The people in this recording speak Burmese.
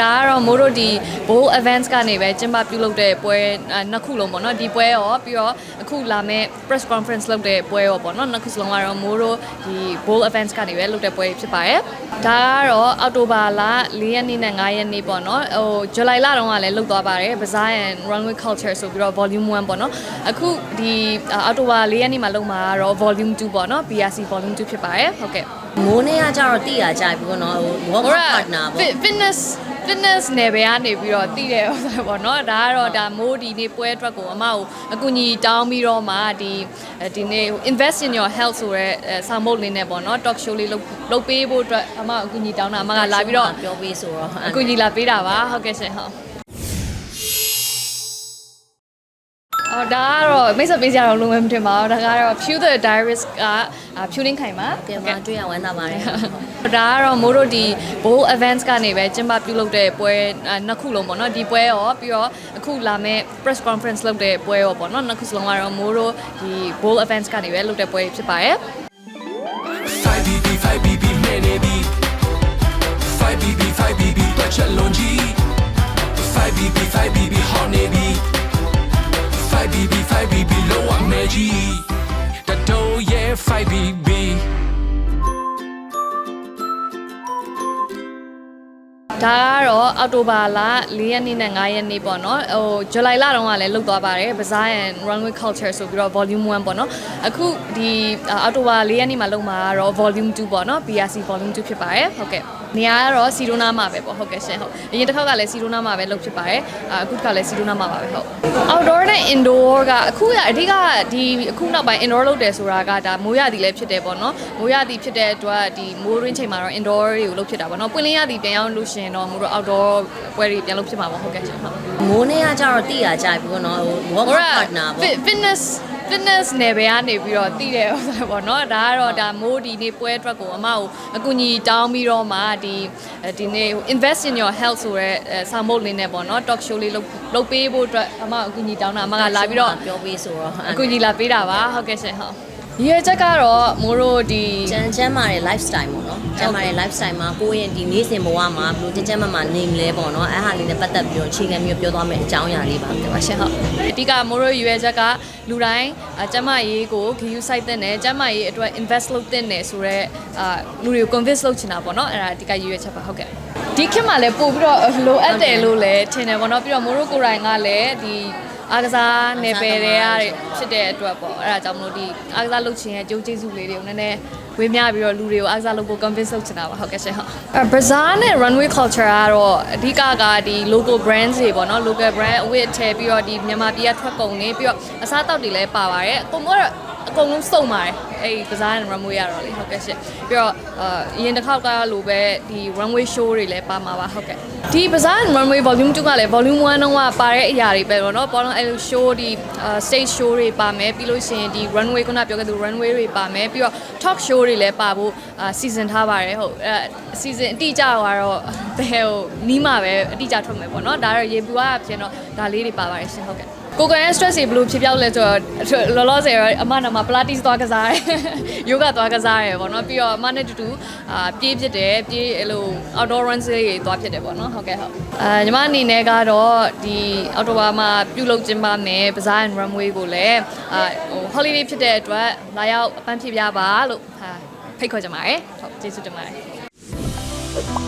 ဒါကတော့မိုးတို့ဒီ bowl events ကနေပဲကျင်းပပြုလုပ်တဲ့ပွဲအဲနှစ်ခုလုံးပေါ့နော်ဒီပွဲရောပြီးတော့အခုလာမယ့် press conference လုပ်တဲ့ပွဲရောပေါ့နော်နှစ်ခုစလုံးကတော့မိုးတို့ဒီ bowl events ကနေပဲလုပ်တဲ့ပွဲဖြစ်ပါတယ်ဒါကတော့အောက်တိုဘာလ4ရက်နေ့နဲ့5ရက်နေ့ပေါ့နော်ဟိုဇူလိုင်လတုန်းကလည်းလုပ်သွားပါတယ် Bazaar and Runway Culture ဆိုပြီးတော့ volume 1ပေါ့နော်အခုဒီအောက်တိုဘာ4ရက်နေ့မှာလုပ်မှာကတော့ volume 2ပေါ့နော် BRC volume 2ဖြစ်ပါတယ်ဟုတ်ကဲ့မိုးနဲ့ကကြတော့တိရကြပြီပေါ့နော်ဟို work ဟိုက partner ပေါ့ fit- fitness fitness နယ်ပယ်ကနေပြီးတော့တည်တယ်ဥစ္စာပေါ့နော်ဒါကတော့ဒါမိုးဒီနေ့ပွဲအတွက်ကိုအမကိုအကူအညီတောင်းပြီးတော့မှဒီဒီနေ့ invest in your health ဆိုရဲဆောင်းမုတ်လေးနဲ့ပေါ့နော် talk show လေးလုပ်လုပ်ပေးဖို့အတွက်အမအကူအညီတောင်းတာအမကလာပြီးတော့ပြောပေးဆိုတော့အကူအညီလာပေးတာပါဟုတ်ကဲ့ရှင်ဟုတ် အော်ဒါကတော့မိတ်ဆက်ပေးကြတော့လုံးဝမတင်ပါဘူးဒါကတော့ Pew the Diaries ကဖြူလင်းခိုင်ပါကဲမတွေ့ရဝမ်းသာပါတယ်ဒါကတော့မိုးတို့ဒီ bowl events ကနေပဲကျင်းပပြုလုပ်တဲ့ပွဲအဲနှစ်ခုလုံးပေါ့နော်ဒီပွဲရောပြီးတော့အခုလာမယ့် press conference လုပ်တဲ့ပွဲရောပေါ့နော်နှစ်ခုစလုံးကတော့မိုးတို့ဒီ bowl events ကနေပဲလုပ်တဲ့ပွဲဖြစ်ပါတယ် 5BB 5BB ကြီးတတိုးရဲ့ 5BB ဒါကတော့အောက်တိုဘာလ4ရက်နေ့နဲ့5ရက်နေ့ပေါ့နော်ဟိုဇူလိုင်လတုန်းကလည်းလုပ်သွားပါတယ် Bazaar and Runway Culture ဆိုပြီးတော့ volume 1ပေါ့နော်အခုဒီအောက်တိုဘာ4ရက်နေ့မှာလုပ်မှာကတော့ volume 2ပေါ့နော် BRC volume 2ဖြစ်ပါတယ်ဟုတ်ကဲ့ နေရာကတော့စီရိုနာမှာပဲပေါ့ဟုတ်ကဲ့ရှင်ဟုတ်အရင်တစ်ခေါက်ကလည်းစီရိုနာမှာပဲလုပ်ဖြစ်ပါတယ်အခုတစ်ခါလည်းစီရိုနာမှာပါပဲဟုတ် outdoor နဲ့ indoor ကအခုကအဓိကဒီအခုနောက်ပိုင်း indoor လုပ်တယ်ဆိုတာကဒါမိုးရသည်လည်းဖြစ်တယ်ပေါ့နော်မိုးရသည်ဖြစ်တဲ့အတွက်ဒီမိုးရင်းချိန်မှာတော့ indoor တွေကိုလုပ်ဖြစ်တာပေါ့နော်ပွင့်လင်းရသည်ပြန်ရောက်လို့ရှိရင်တော့မိုးတို့ outdoor ပွဲတွေပြန်လုပ်ဖြစ်မှာပေါ့ဟုတ်ကဲ့ရှင်ဟုတ်မိုးနဲ့ကကြတော့တိရကြပြီပေါ့နော်ဟို work ဟိုက partner ပေါ့ fit- fitness fitness နယ်ပယ်ကနေပြီးတော့တည်တယ်ဥစ္စာပေါ့နော်ဒါကတော့ဒါမိုးဒီနေ့ပွဲအတွက်ကိုအမကိုအကူအညီတောင်းပြီးတော့မှဒီဒီနေ့ invest in your health ဆိုရဲဆောင်းမုတ်လေးနဲ့ပေါ့နော် talk show လေးလုပ်လုပ်ပေးဖို့အတွက်အမအကူအညီတောင်းတာအမကလာပြီးတော့ပြောပေးဆိုတော့အကူအညီလာပေးတာပါဟုတ်ကဲ့ရှင်ဟုတ် ရည်ရွယ်ချက်ကတော့မိုးတို့ဒီကျန်ကျမ်းမာတဲ့ lifestyle ပေါ့နော်ကျမ်းမာတဲ့ lifestyle မှာကိုယ့်ရဲ့ဒီနေ့စဉ်ဘဝမှာဘယ်လိုကျမ်းကျမ်းမာမာနေမလဲပေါ့နော်အဲ့ဟာလေးနဲ့ပတ်သက်ပြီးတော့အခြေခံမျိုးပြောသွားမယ့်အကြောင်းအရာလေးပါပါရှင်ဟုတ်အဓိကမိုးတို့ရွယ်ချက်ကလူတိုင်းအကျမရေးကိုဂီယူစိုက်တဲ့နဲ့ကျမရေးအတွက် invest လုပ်တဲ့နဲ့ဆိုတော့အာလူတွေကို convince လုပ်ချင်တာပေါ့နော်အဲ့ဒါအဓိကရွယ်ချက်ပါဟုတ်ကဲ့ ဒီခေတ်မှာလည်းပို့ပြီးတော့လိုအပ်တယ်လို့လည်းထင်တယ်ပေါ့နော်ပြီးတော့မိုးတို့ကိုယ်တိုင်ကလည်းဒီအားကစားနယ်ပယ်တွေကဖြစ်တဲ့အတွက်ပေါ့အဲ့ဒါကြောင့်မလို့ဒီအားကစားလုပ်ချင်ရဲ့အကျိုးကျေးဇူးလေးတွေကိုနည်းနည်းဝေးများပြီးတော့လူတွေကိုအားကစားလုပ်ဖို့ convince လုပ်ချင်တာပါဟုတ်ကဲ့ရှင်ဟုတ်အဲ Bazaar နဲ့ Runway Culture ကတော့အဓိကကဒီ local brands တွေပေါ့နော် local brand အဝတ်ထည်ပြီးတော့ဒီမြန်မာပြည်ကထွက်ကုန်တွေပြီးတော့အစားအသောက်တွေလည်းပါပါတယ်အကုန်လုံး အကုန်လုံးစုံပါတယ်အဲ့ဒီ Bazaar and Runway ရတော့လေဟုတ်ကဲ့ရှင်ပြီးတော့အာအရင်တစ်ခေါက်ကလိုပဲဒီ runway show တွေလည်းပါမှာပါဟုတ်ကဲ့ဒီ Bazaar and Runway volume 2ကလည်း volume 1တုန်းကပါတဲ့အရာတွေပဲပေါ့နော်ပေါ်တော့အဲ့လို show ဒီ stage show တွေပါမယ်ပြီးလို့ရှိရင်ဒီ runway ခုနပြောခဲ့သူ runway တွေပါမယ်ပြီးတော့ talk show တွေလည်းပါဖို့အာ season ထားပါတယ်ဟုတ်အဲ season အတိအကျကတော့ဘယ်ဟိုနီးမှာပဲအတိအကျထွက်မယ်ပေါ့နော်ဒါတော့ရေပူကဖြစ်တော့ဒါလေးတွေပါပါတယ်ရှင်ဟုတ်ကဲ့ ကိုယ်က stress တွေဘယ်လိုဖြစ်ပြောက်လဲဆိုတော့လောလောဆယ်တော့အမနာမှာ pilates သွားကစားတယ် yoga သွားကစားတယ်ပေါ့နော်ပြီးတော့အမနဲ့တူတူအာပြေးဖြစ်တယ်ပြေးအဲ့လို outdoor runs တွေသွားဖြစ်တယ်ပေါ့နော်ဟုတ်ကဲ့ဟုတ်အာညီမအနေနဲ့ကတော့ဒီအော်တိုဘာမှာပြုလုပ်ကျင်းပမယ် bazaar and runway ကိုလည်းအာဟို holiday ဖြစ်တဲ့အတွက်လာရောက်အပန်းဖြေပြပါလို့ဟာဖိတ်ခေါ်ကြပါတယ်ဟုတ်ကျေးဇူးတင်ပါတယ်